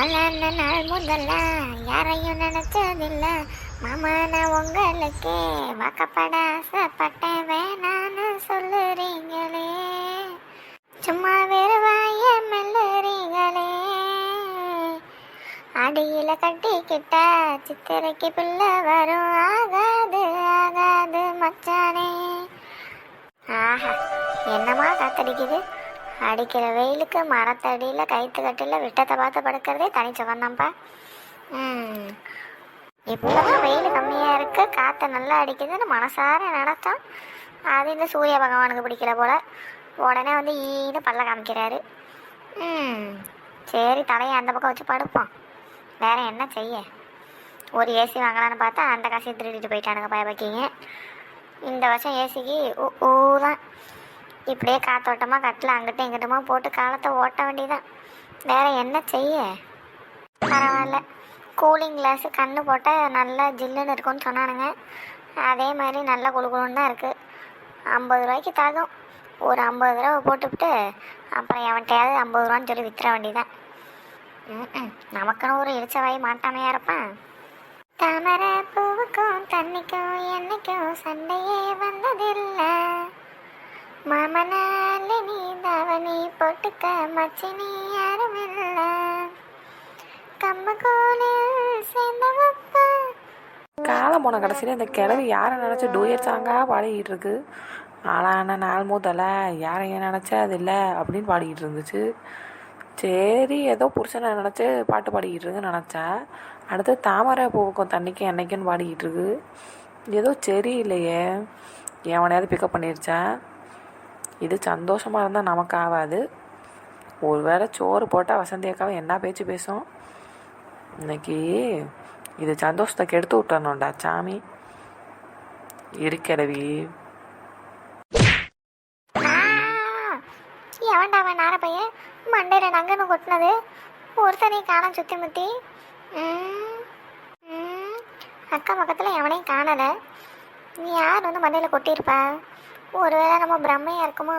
அழான நாள் முதல்ல யாரையும் நினைச்சதில்ல. மாமா நான் உங்களுக்கு வாக்கப்பட ஆசைப்பட்டேன் வேணான்னு சொல்லுறீங்களே. சும்மா வெறுவாய மெல்லுறீங்களே. அடியில் கட்டிக்கிட்ட சித்திரைக்கு பிள்ளை வரும். ஆகாது ஆகாது மச்சானே. ஆஹா என்னமா காத்தடிக்குது? அடிக்கிற வெயிலுக்கு மரத்தடியில் கைத்து கட்டில விட்டத்தை பார்த்து படுக்கிறதே தனி சுகம்தான்ப்பா. இப்போதான் வெயில் கம்மியாக இருக்கு காற்று நல்லா அடிக்குதுன்னு மனசார நினச்சோம் அது இந்த சூரிய பகவானுக்கு பிடிக்கல போல. உடனே வந்து ஈன்னு பல்ல காமிக்கிறாரு. ம். சரி தலையை அந்த பக்கம் வச்சு படுப்போம் வேற என்ன செய்ய? ஒரு ஏசி வாங்கலான்னு பார்த்தா அந்த காசையும் திருடிட்டு போயிட்டானுங்க பயபக்கிங்க இந்த வருஷம் ஏசிக்கு ஊ ஊ தான் இப்படியே காத்தோட்டமாக கட்டில் அங்கிட்டும் இங்கிட்டுமா போட்டு காலத்தை ஓட்ட வேண்டியதான் வேற என்ன செய்ய? பரவாயில்ல. கூலிங் கிளாஸு கண்ணு போட்டால் நல்லா ஜில்லுன்னு இருக்கும்னு சொன்னானுங்க. அதே மாதிரி நல்லா குளுகுளுன்னு தான் இருக்குது ஐம்பது ரூபாய்க்கு தகும். ஒரு ஐம்பது ரூபா போட்டுவிட்டு அப்புறம் எவன்கிட்டயாவது ஐம்பது ரூபான்னு சொல்லி வித்துற வேண்டியதான் நமக்குன்னு ஒரு இடிச்ச வாய் மாட்டாமையா இருப்பான் தாமரை பூவுக்கும் தண்ணிக்கும் என்னைக்கும் சண்டையே வந்ததில்லை. பார்க்க மச்சினி யாரும் இல்ல சேர்ந்தவப்ப காலம் போன கடைசியில் இந்த கிழவி யாரை நினச்சி டூயட் சாங்காக பாடிக்கிட்டு இருக்கு? ஆளான நாள் முதல்ல யாரையும் நினச்சா அது இல்லை அப்படின்னு பாடிக்கிட்டு இருந்துச்சு. சரி ஏதோ புருஷனை நினச்சி பாட்டு பாடிக்கிட்டு இருக்குன்னு நினச்சேன் அடுத்து தாமரை பூவுக்கும் தண்ணிக்கும் என்னைக்குன்னு பாடிக்கிட்டு இருக்கு. ஏதோ சரி இல்லையே எவனையாவது பிக்கப் பண்ணிருச்சேன் இது சந்தோஷமாக இருந்தால் நமக்கு ஆகாது ஒரு வேளை சோறு போட்டால் வசந்தி அக்காவை என்ன பேச்சு பேசும்? இன்னைக்கு இது சந்தோஷத்தை கெடுத்து விட்டணும்டா சாமி. இருக்கிறவி எவன்டா அவன் நார பையன்? மண்டையில் நங்கன்னு கொட்டினது. ஒருத்தனை காணோம் சுற்றி முத்தி. அக்கா அக்கம் பக்கத்தில் எவனையும் காணலை. நீ யார் வந்து மண்டையில் கொட்டியிருப்பா? ஒருவேளை நம்ம பிரம்மையாக இருக்குமா?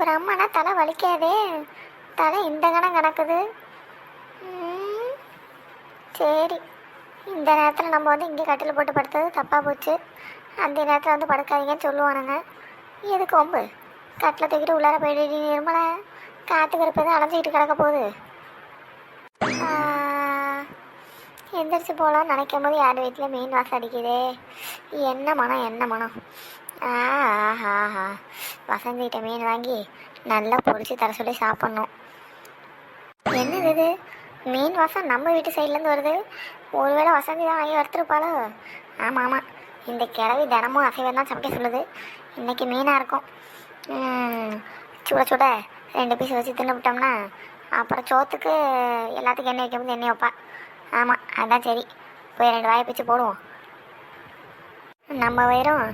பிரம்மனா தலை வலிக்காதே. தலை இந்த கணம் கணக்குது. சரி. இந்த நேரத்தில் நம்ம வந்து இங்கே கட்டில் போட்டு படுத்தது தப்பாக போச்சு. அந்த நேரத்தில் வந்து படுக்காதீங்கன்னு சொல்லுவானுங்க. எதுக்கு ஒம்பு கட்டில் தூக்கிட்டு உள்ளார போயிட்டு காற்று கருப்பு இருப்பது அலைஞ்சிக்கிட்டு கிடக்க போகுது. எந்திரிச்சு போகலான்னு நினைக்கும் போது யார் வீட்டில் மீன் வாசம் அடிக்குதே. என்ன மனம் என்ன மனம். ஆ ஆஹா ஆஹா வசந்திகிட்ட மீன் வாங்கி நல்லா பொரிச்சு தர சொல்லி சாப்பிட்ணும். என்னது இது? மீன் வாசம் நம்ம வீட்டு சைட்லேருந்து வருது. ஒருவேளை வசந்தி தான் வாங்கி வறுத்துருப்பாளோ? ஆமாம் ஆமாம் இந்த கிழவி தினமும் அசைவம் தான் சமைக்க சொல்லுது. இன்றைக்கி மீனாக இருக்கும். சுட சுட ரெண்டு பீஸ் வச்சு தின்னுவிட்டோம்னா அப்புறம் சோத்துக்கு எல்லாத்துக்கும் எண்ணெய் வைக்கும்போது எண்ணெய் வைப்பா. ஆமாம் அதான் சரி. போய் ரெண்டு வாயை பிச்சு போடுவோம். நம்ம வயிறும்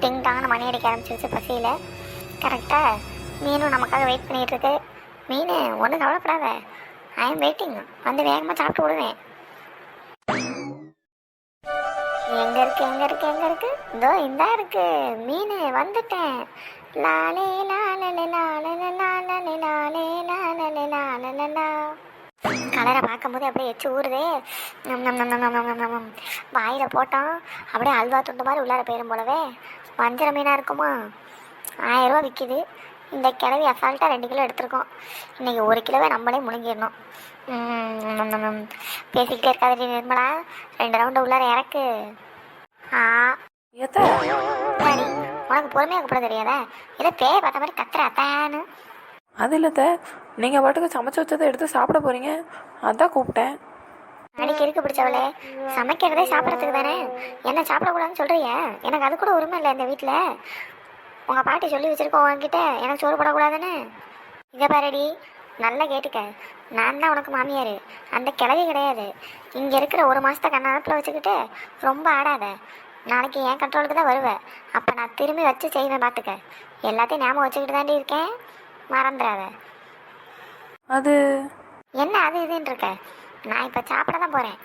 டிங் டாங்னு மணி அடிக்க ஆரம்பிச்சிருச்சு பசியில். கரெக்டாக மீனும் நமக்காக வெயிட் பண்ணிகிட்ருக்கு மீன் ஒன்றும் கவலைப்படாத. ஐ வெயிட்டிங் வந்து வேகமாக சாப்பிட்டு விடுவேன். எங்கே இருக்கு எங்கே இருக்கு எங்கே இருக்கு? இதோ இந்தா இருக்கு. மீன் வந்துட்டேன். லாலே லாலே லாலே லாலே லாலே லாலே லாலே லா கலரை பார்க்கும்போது அப்படியே எச்சு ஊறுதே. நம் நம் நம் நம் நம் நம் நம் வாயில் போட்டோம். அப்படியே அல்வா துண்டு மாதிரி உள்ளார போயிடும் போலவே. வஞ்சர மீனாக இருக்குமா? ஆயிரம் ரூபா விற்கிது இந்த கிழவி அசால்ட்டாக ரெண்டு கிலோ எடுத்திருக்கோம். இன்னைக்கு ஒரு கிலோவே நம்மளே முழுங்கிடணும். பேசிக்கிட்டே இருக்காதடி நிர்மலா. ரெண்டு ரவுண்டு உள்ளார இறக்கு. ஆ. உனக்கு பொறுமையாக கூப்பிட தெரியாதா? ஏதோ பேய பார்த்த மாதிரி கத்துற அத்தான்னு அது இல்லத்த. நீங்கள் பாட்டுக்கு சமைச்சு வச்சதை எடுத்து சாப்பிட போகிறீங்க அதான் கூப்பிட்டேன். அடிக்க இருக்கு பிடிச்சவளே. சமைக்கிறதே சாப்பிட்றதுக்கு தானே என்ன சாப்பிடக்கூடாதுன்னு சொல்றிய? எனக்கு அது கூட உரிமை இல்லை இந்த வீட்டில் உங்கள் பாட்டி சொல்லி வச்சிருக்கோம் உன்கிட்ட. எனக்கு சோறு போடக்கூடாதுன்னு. இதை பாருடி நல்லா கேட்டுக்க. நான் தான் உனக்கு மாமியார். அந்த கிளவி கிடையாது. இங்கே இருக்கிற ஒரு மாதத்தை கண்ணாப்பில் வச்சுக்கிட்டு ரொம்ப ஆடாத. நாளைக்கு என் கண்ட்ரோலுக்கு தான் வருவேன் அப்போ நான் திரும்பி வச்சு செய்வேன் பார்த்துக்க எல்லாத்தையும் ஞாபகம் வச்சுக்கிட்டு தாண்டி இருக்கேன். மறந்துடாத. அது? என்ன அது இதுன்னு இருக்க? நான் இப்போ சாப்பிட தான் போகிறேன்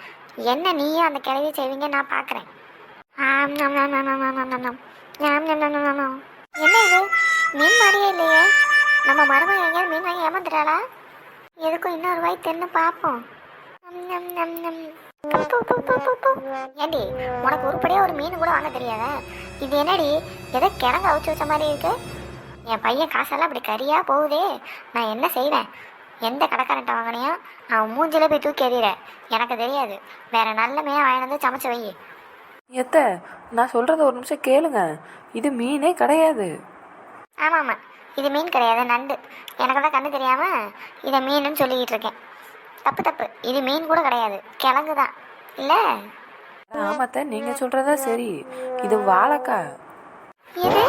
என்ன நீயும் அந்த கிளவி செய்வீங்க நான் பார்க்குறேன் ஆம் நம் நம் நம் நம் நம். ஞாம் நம் நம் நம் நம் நம். என்ன இது மீன் மாதிரியே இல்லையே? நம்ம மருமக எங்கேயாவது மீன் வாங்கி ஏமாந்துட்டாளா? எதுக்கும் இன்னொரு வாய் தின்னு பார்ப்போம் ஏண்டி உனக்கு உருப்படியே ஒரு மீன் கூட வாங்க தெரியாத? இது என்னடி எதை கிழங்கு அவிச்சு வச்ச மாதிரி இருக்கு. என் பையன் காசெல்லாம் அப்படி கரியா போகுதே. நான் என்ன செய்வேன்? எந்த கடைக்காரன்ட்ட வாங்கினியோ அவன் மூஞ்சில போய் தூக்கி எறிகிற எனக்கு தெரியாது. வேற நல்ல மீன் வாங்கினது வந்து சமைச்சு வை. எத்த நான் சொல்கிறத ஒரு நிமிஷம் கேளுங்க. இது மீனே கிடையாது. ஆமாம் ஆமாம் இது மீன் கிடையாது நண்டு. எனக்கு தான் கண்ணு தெரியாம இதை மீனுன்னு சொல்லிக்கிட்டு இருக்கேன். தப்பு தப்பு. இது மீன் கூட கிடையாது. கிழங்கு தான் இல்லை? ஆமாத்த நீங்கள் சொல்கிறதா சரி. இது வாழைக்காய் இது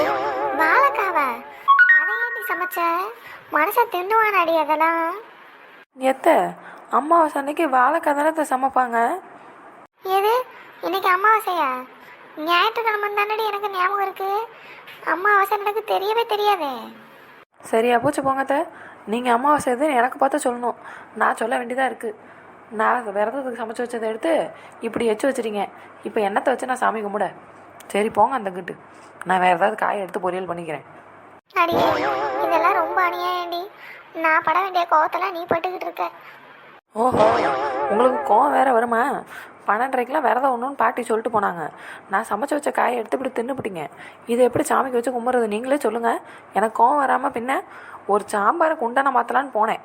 வாழைக்காவா? அதை ஏன்டி சமைச்ச? மனுஷன் தின்னுவானாடி அதெல்லாம். எத்த அம்மாவாசை அன்னைக்கு வாழைக்காய் தானே சமைப்பாங்க? எது? இன்னைக்கு அமாவாசையா? ஞாயிற்றுக்கிழமை தானடி எனக்கு ஞாபகம் இருக்கு. அமாவாசை எனக்கு தெரியவே தெரியாதே. சரியா போச்சு போங்கத்த நீங்கள் அம்மாவாசை எதுன்னு எனக்கு பார்த்து சொல்லணும். நான் சொல்ல வேண்டியதாக இருக்குது நான் விரதத்துக்கு சமைச்சு வச்சதை எடுத்து இப்படி வச்சு வச்சிருங்க இப்போ என்னத்தை வச்சு நான் சாமி கும்பிட? சரி போங்க அந்த கிட்டு நான் வேறு ஏதாவது காய் எடுத்து பொரியல் பண்ணிக்கிறேன். அடியே இதெல்லாம் ரொம்ப அநியாயம்டி. நான் பட வேண்டிய கோவத்தெல்லாம் நீ பட்டுக்கிட்டு இருக்க. ஓஹோ உங்களுக்கு கோவம் வேற வருமா? பன்னெண்டரைக்கெலாம் விரதம் ஒன்றுன்னு பாட்டி சொல்லிட்டு போனாங்க. நான் சமைச்சு வச்ச காயை எடுத்து இப்படி தின்னுபிட்டீங்க. இதை எப்படி சாமிக்கு வச்சு கும்பிட்றது? நீங்களே சொல்லுங்கள் எனக்கு கோவம் வராமல் பின்ன ஒரு சாம்பாரை குண்டனை மாற்றலான்னு போனேன்.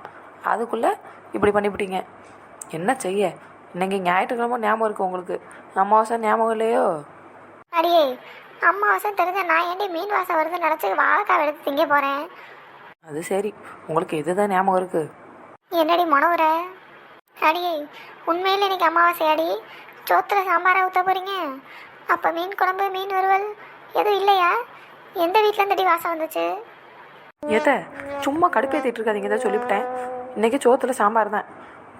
அதுக்குள்ளே இப்படி பண்ணிவிட்டீங்க என்ன செய்ய? இன்னைக்கு ஞாயிற்றுக்கிழமை ஞாபகம் இருக்குது உங்களுக்கு. அமாவாசை ஞாபகம் இல்லையோ? அடியே அமாவாசை தெரிஞ்ச நான் ஏன்டி மீன் வாசம் வருது நினச்சி வாழைக்காய் எடுத்து திங்க போகிறேன் அது சரி. உங்களுக்கு எதுதான் ஞாபகம் இருக்குது என்னடி முனவுற அடியே உண்மையில் இன்னைக்கு அமாவாசை அடி. சோத்துல சாம்பாரை ஊற்ற போகிறீங்க அப்போ மீன் குழம்பு மீன் வறுவல் எதுவும் இல்லையா? எந்த வீட்டில் இருந்தடி வாசம் வந்துச்சு? எதை சும்மா கடுப்பேற்றிட்டு இருக்காதிங்க தான் சொல்லிவிட்டேன். இன்றைக்கி சோத்துல சாம்பார் தான்.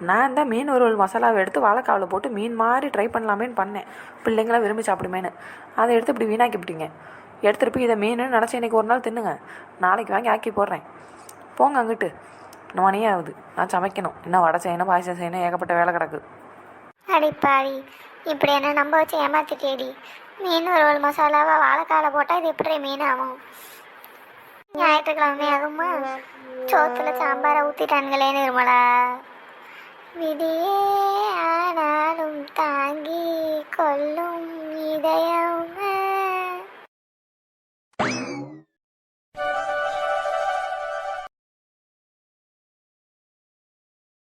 நான் தான் மீன் வறுவல் மசாலாவை எடுத்து வாழைக்காவில் போட்டு மீன் மாதிரி ட்ரை பண்ணலாமேன்னு பண்ணேன். பிள்ளைங்களாம் விரும்பி சாப்பிடுமேன்னு. அதை எடுத்து இப்படி வீணாக்கிவிட்டீங்க. எடுத்துகிட்டு போய் இதை மீன் நினச்சி இன்றைக்கி ஒரு நாள் தின்னுங்க. நாளைக்கு வாங்கி ஆக்கி போடுறேன். போங்க அங்கிட்டு. இன்னும் மணி ஆகுது. நான் சமைக்கணும். இன்னும் வடை செய்யணும் பாயசம் செய்யணும் ஏகப்பட்ட வேலை கிடக்கு. அடி பாவி. இப்படி என்ன நம்ப வச்சு ஏமாத்திட்டேடி மீன் ஒரு மசாலாவை வாழைக்கால போட்டால் இது எப்படி மீன் ஆகும் ஞாயிற்றுக்கிழமை ஆகுமா? சோத்துல சாம்பாரை ஊற்றிட்டானுங்களே நிர்மலா. விதியே